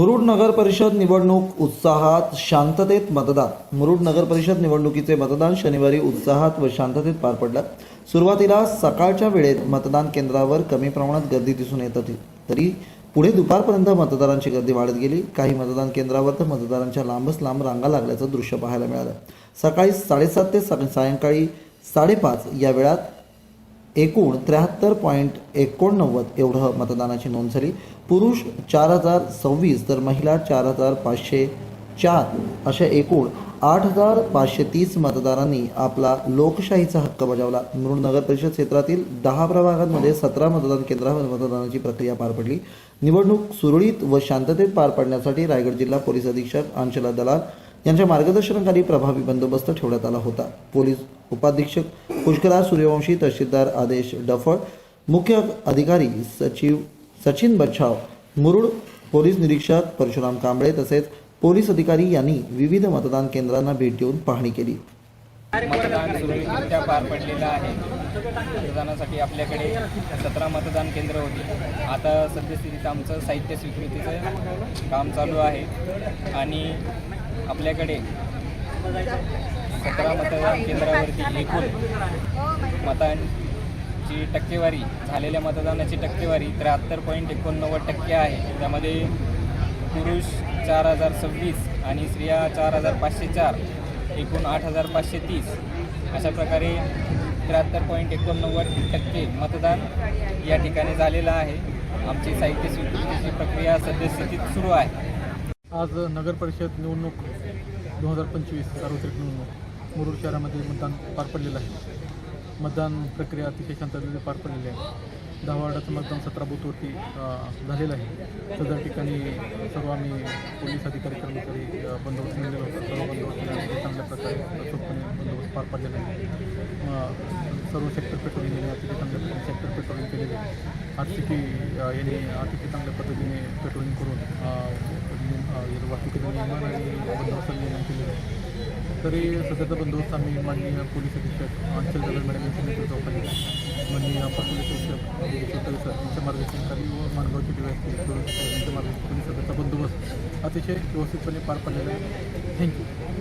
मुरुड नगर परिषद निवडणूक उत्साहात शांततेत मतदान. मुरुड नगर परिषद निवडणुकीचे मतदान शनिवारी उत्साहात व शांततेत पार पडलं. सुरुवातीला सकाळच्या वेळेत मतदान केंद्रावर कमी प्रमाणात गर्दी दिसून येत होती. तरी पुढे दुपारपर्यंत मतदारांची गर्दी वाढत गेली. काही मतदान केंद्रावर तर मतदारांच्या लांबच लांब रांगा लागल्याचं दृश्य पाहायला मिळालं. सकाळी साडेसात ते सायंकाळी साडेपाच या वेळात एकूण त्र्याहत्तर पॉईंट एकोणनव्वद एवढं मतदानाची नोंद झाली. पुरुष चार हजार सव्वीस तर महिला चार हजार पाचशे चार अशा एकूण आठ हजार पाचशे तीस मतदारांनी आपला लोकशाहीचा हक्क बजावला. मुरुड नगर परिषद क्षेत्रातील दहा प्रभागांमध्ये सतरा मतदान केंद्रावर मतदानाची प्रक्रिया पार पडली. निवडणूक सुरळीत व शांततेत पार पाडण्यासाठी रायगड जिल्हा पोलीस अधीक्षक अंशला दलाल यांच्या मार्गदर्शनाखाली प्रभावी बंदोबस्त ठेवण्यात आला होता. पोलीस उपाधीक्षक पुष्कराज सूर्यवंशी तहसीलदार आदेश डफळ मुख्य अधिकारी सचिव सचिन बच्छाव मुरुड पोलीस निरीक्षक परशुराम कांबळे तसेच पोलीस अधिकारी यांनी विविध मतदान केंद्रांना भेट देऊन पाहणी केली. मतदान सुरळीतरित्या पार पडलेलं आहे. मतदानासाठी आपल्याकडे सतरा मतदान केंद्र होती. आता सद्यस्थितीत आमचं साहित्य स्वीकृतीचं काम चालू आहे. आणि आपल्याकडे सतरा मतदान केंद्रावरती एकूण मतांची टक्केवारी झालेल्या मतदानाची टक्केवारी त्र्याहत्तर पॉईंट एकोणनव्वद टक्के आहे. त्यामध्ये पुरुष चार हजार सव्वीस आणि स्त्रिया चार हजार पाचशे चार एकूण आठ हजार पाचशे तीस. अशा प्रकारे त्र्याहत्तर पॉईंट एकोणनव्वद टक्के मतदान या ठिकाणी झालेलं आहे. आमची साहित्य स्वीकृतीची प्रक्रिया सद्यस्थितीत सुरू आहे. आज नगर परिषद निवडणूक दोन हजार पंचवीस सार्वत्रिक निवडणूक मुरुड शहरामध्ये मतदान पार पडलेलं आहे. मतदान प्रक्रिया अतिशय शांततेने पार पडलेली आहे. दहा वार्डाचं मतदान सतरा बूथवरती झालेलं आहे. सदर ठिकाणी सर्व आम्ही पोलीस अधिकारी कर्मचारी बंदोबस्त नेलेला होता. सर्व बंदोबस्त चांगल्या प्रकारे अचूकपणे बंदोबस्त पार पडलेला आहे. सर्व सेक्टर पेट्रोलिंग यांनी अतिशय चांगल्या प्रकारे सेक्टर पेट्रोलिंग केलेले आहे. आर सी पी यांनी अतिशय चांगल्या पद्धतीने पेट्रोलिंग करून वाहतुकीचे नियमन आणि बंदोबस्त नियमन केलेले आहे. तरी सध्याचा बंदोबस्त आम्ही माननीय पोलीस अधीक्षक अंचल दलाल मॅडम यांच्या नेतृत्वाखाली माननीय अपर पोलीस अधीक्षक चौधरी सर यांच्या मार्गदर्शनाखाली व मानगावचे डीवायसी यांच्या मार्गदर्शनाखाली सध्याचा बंदोबस्त अतिशय व्यवस्थितपणे पार पडलेला आहे. थँक्यू